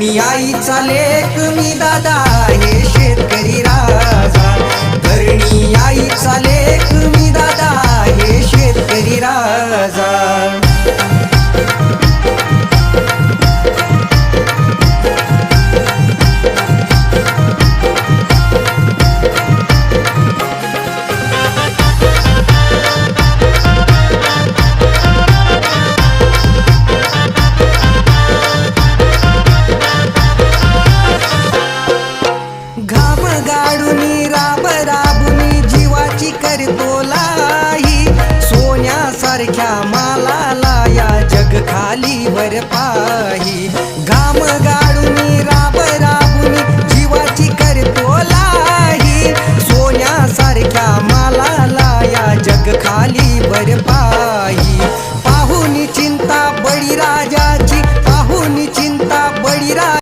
मी आईचा लेख मी दादा हे शेतकरी राजा. धरणी आईचा लेख मी दादा हे शेतकरी राजा. सारख्या मालाला या जग खाली वर पाही. घाम गाडून राब राबून जीवाची करतो लाही. सोन्यासारख्या मालाला या जग खाली वर पाही. पाहुनी चिंता बळीराजाची पाहुनी चिंता बळीरा